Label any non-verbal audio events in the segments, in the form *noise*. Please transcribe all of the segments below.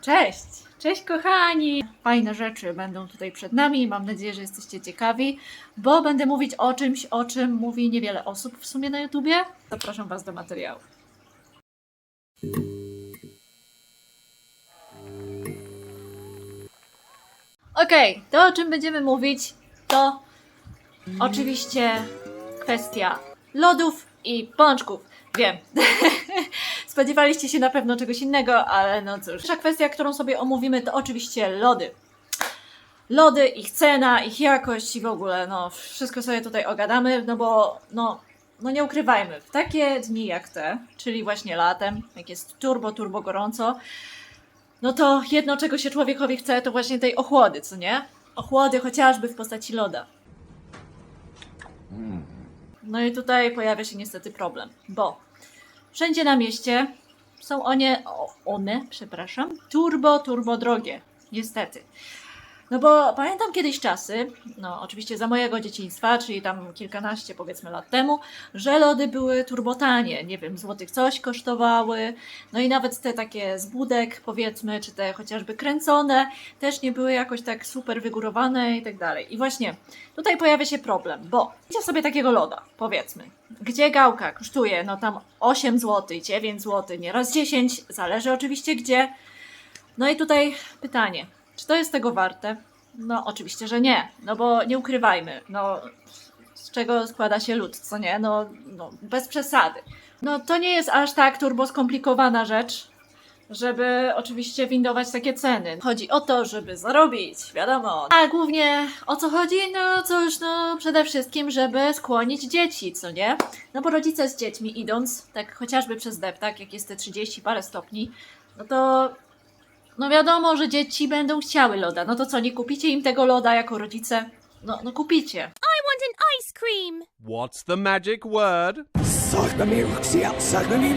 Cześć! Cześć kochani! Fajne rzeczy będą tutaj przed nami. Mam nadzieję, że jesteście ciekawi, bo będę mówić o czymś, o czym mówi niewiele osób w sumie na YouTubie. Zapraszam Was do materiału. Okej, to o czym będziemy mówić, to oczywiście kwestia lodów i pączków. Wiem. *laughs* Spodziewaliście się na pewno czegoś innego, ale no cóż. Pierwsza kwestia, którą sobie omówimy, to oczywiście lody. Lody, ich cena, ich jakość i w ogóle, no wszystko sobie tutaj ogadamy, no bo no, no nie ukrywajmy, w takie dni jak te, czyli właśnie latem, jak jest turbo, turbo gorąco, no to jedno, czego się człowiekowi chce, to właśnie tej ochłody, co nie? Ochłody chociażby w postaci loda. No i tutaj pojawia się niestety problem, bo wszędzie na mieście są one, one, przepraszam, turbo, turbo drogie, niestety. No bo pamiętam kiedyś czasy, no oczywiście za mojego dzieciństwa, czyli tam kilkanaście powiedzmy lat temu, że lody były turbotanie, nie wiem, złotych coś kosztowały, no i nawet te takie z budek powiedzmy, czy te chociażby kręcone, też nie były jakoś tak super wygórowane i tak dalej. I właśnie tutaj pojawia się problem, bo wiecie sobie takiego loda, powiedzmy, gdzie gałka kosztuje, no tam 8 zł, 9 zł, nieraz 10, zależy oczywiście gdzie. No i tutaj pytanie, czy to jest tego warte? No oczywiście, że nie, no bo nie ukrywajmy, no z czego składa się lód, co nie? No, no bez przesady. No to nie jest aż tak turbo skomplikowana rzecz, żeby oczywiście windować takie ceny. Chodzi o to, żeby zarobić, wiadomo. A głównie o co chodzi? No cóż, no przede wszystkim, żeby skłonić dzieci, co nie? No bo rodzice z dziećmi idąc, tak chociażby przez deptak, jak jest te 30 parę stopni, no to no wiadomo, że dzieci będą chciały loda. No to co, nie kupicie im tego loda jako rodzice? No, no kupicie. want an ice cream. What's the magic word? Sag mir Ruxia, sag mir?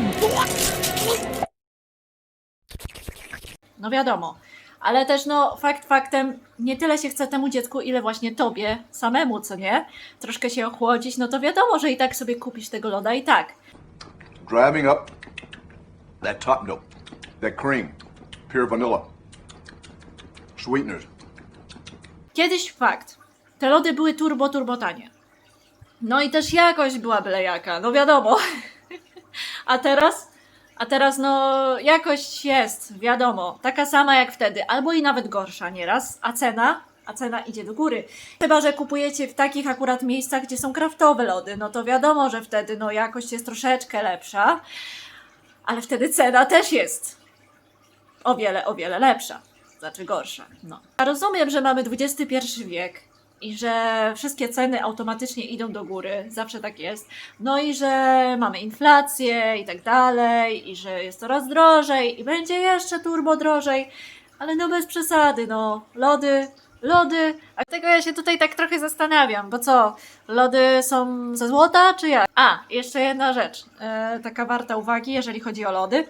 No wiadomo. Ale też no fakt faktem, nie tyle się chce temu dziecku, ile właśnie tobie samemu, co nie? Troszkę się ochłodzić, no to wiadomo, że i tak sobie kupisz tego loda i tak. driving up that top note, that cream, pure vanilla, sweeteners. Kiedyś fakt. Te lody były turbo, turbo tanie. No i też jakość była byle jaka, no wiadomo. *laughs* A teraz? A teraz no jakość jest, wiadomo, taka sama jak wtedy, albo i nawet gorsza nieraz, a cena? A cena idzie do góry. Chyba, że kupujecie w takich akurat miejscach, gdzie są kraftowe lody, no to wiadomo, że wtedy no jakość jest troszeczkę lepsza, ale wtedy cena też jest o wiele, o wiele lepsza. Znaczy gorsza. No. Ja rozumiem, że mamy XXI wiek i że wszystkie ceny automatycznie idą do góry, zawsze tak jest. No i że mamy inflację i tak dalej, i że jest coraz drożej i będzie jeszcze turbo drożej, ale no bez przesady, no. Lody, lody. A tego ja się tutaj tak trochę zastanawiam, bo co, lody są ze złota, czy jak? A, jeszcze jedna rzecz, e, taka warta uwagi, jeżeli chodzi o lody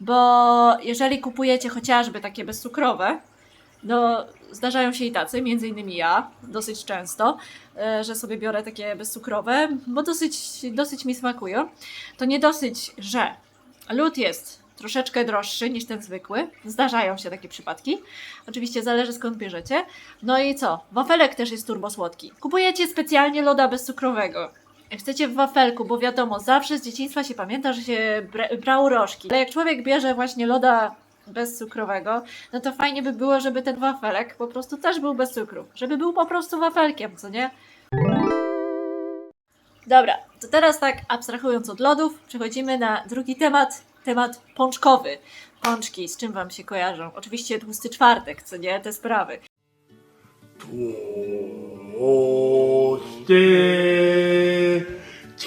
bo jeżeli kupujecie chociażby takie bezcukrowe, no zdarzają się i tacy, między innymi ja, dosyć często, e, że sobie biorę takie bezcukrowe, bo dosyć, dosyć mi smakują, to nie dosyć, że lód jest troszeczkę droższy niż ten zwykły, zdarzają się takie przypadki, oczywiście zależy skąd bierzecie, no i co, wafelek też jest turbo słodki. Kupujecie specjalnie loda bezcukrowego, Chcecie w wafelku, bo wiadomo, zawsze z dzieciństwa się pamięta, że się bra brało rożki. Ale jak człowiek bierze właśnie loda bezcukrowego, no to fajnie by było, żeby ten wafelek po prostu też był bez cukru. Żeby był po prostu wafelkiem, co nie? Dobra, to teraz tak abstrahując od lodów, przechodzimy na drugi temat, temat pączkowy. Pączki, z czym wam się kojarzą? Oczywiście tłusty czwartek, co nie? Te sprawy. Tłusty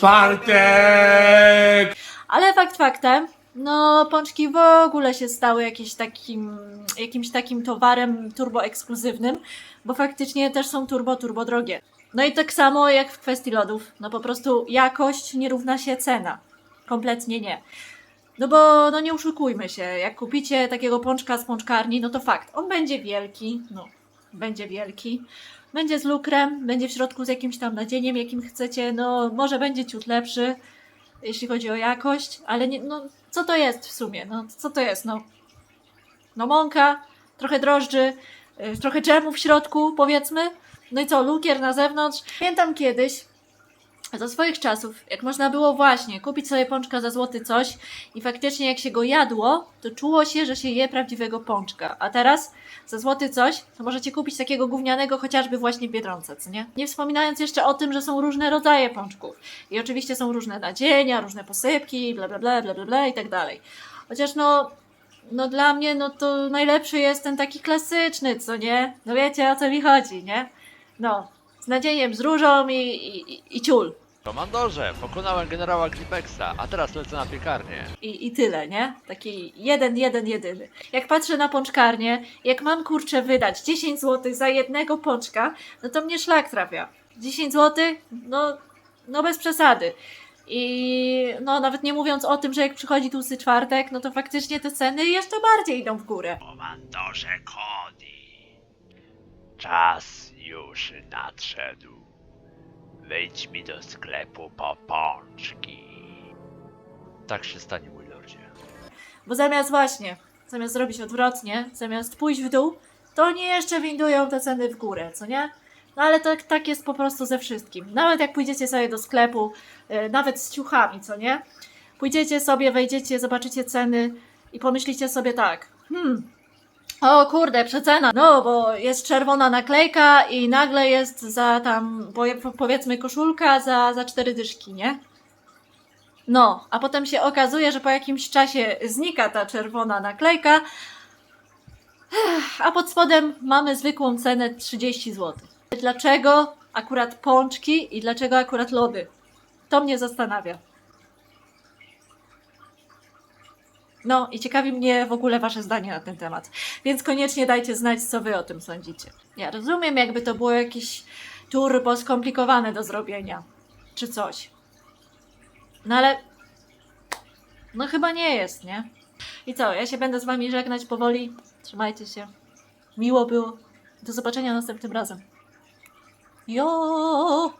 czwartek! Ale fakt faktem, no pączki w ogóle się stały jakieś takim, jakimś takim towarem turbo ekskluzywnym, bo faktycznie też są turbo, turbo drogie. No i tak samo jak w kwestii lodów, no po prostu jakość nie równa się cena. Kompletnie nie. No bo no nie oszukujmy się, jak kupicie takiego pączka z pączkarni, no to fakt, on będzie wielki, no będzie wielki, będzie z lukrem, będzie w środku z jakimś tam nadzieniem, jakim chcecie, no może będzie ciut lepszy, jeśli chodzi o jakość, ale nie, no co to jest w sumie, no co to jest, no No mąka, trochę drożdży, y, trochę dżemu w środku, powiedzmy. No i co, lukier na zewnątrz. Pamiętam kiedyś, za swoich czasów, jak można było właśnie kupić sobie pączka za złoty coś i faktycznie jak się go jadło, to czuło się, że się je prawdziwego pączka. A teraz za złoty coś, to możecie kupić takiego gównianego chociażby właśnie w Biedronce, co nie? Nie wspominając jeszcze o tym, że są różne rodzaje pączków. I oczywiście są różne nadzienia, różne posypki, bla bla bla bla bla, bla i tak dalej. Chociaż no, no dla mnie no to najlepszy jest ten taki klasyczny, co nie? No wiecie o co mi chodzi, nie? No, z nadzieniem, z różą i, i, i, i ciul. Komandorze, pokonałem generała Klipexa, a teraz lecę na piekarnię. I, I tyle, nie? Taki jeden, jeden, jedyny. Jak patrzę na pączkarnię, jak mam kurczę wydać 10 zł za jednego pączka, no to mnie szlak trafia. 10 zł? No, no bez przesady. I no nawet nie mówiąc o tym, że jak przychodzi tłusty czwartek, no to faktycznie te ceny jeszcze bardziej idą w górę. Komandorze Cody, czas już nadszedł. Wejdź mi do sklepu po pączki. Tak się stanie, mój lordzie. Bo zamiast właśnie, zamiast zrobić odwrotnie, zamiast pójść w dół, to oni jeszcze windują te ceny w górę, co nie? No ale tak, tak jest po prostu ze wszystkim. Nawet jak pójdziecie sobie do sklepu, yy, nawet z ciuchami, co nie? Pójdziecie sobie, wejdziecie, zobaczycie ceny i pomyślicie sobie tak, hmm, o kurde, przecena, no bo jest czerwona naklejka i nagle jest za tam, powie- powiedzmy koszulka za, za cztery dyszki, nie? No, a potem się okazuje, że po jakimś czasie znika ta czerwona naklejka, a pod spodem mamy zwykłą cenę 30 zł. Dlaczego akurat pączki i dlaczego akurat lody? To mnie zastanawia. No i ciekawi mnie w ogóle Wasze zdanie na ten temat. Więc koniecznie dajcie znać, co Wy o tym sądzicie. Ja rozumiem, jakby to było jakieś turbo skomplikowane do zrobienia, czy coś. No ale. No chyba nie jest, nie? I co? Ja się będę z wami żegnać powoli. Trzymajcie się. Miło było. Do zobaczenia następnym razem. Jo!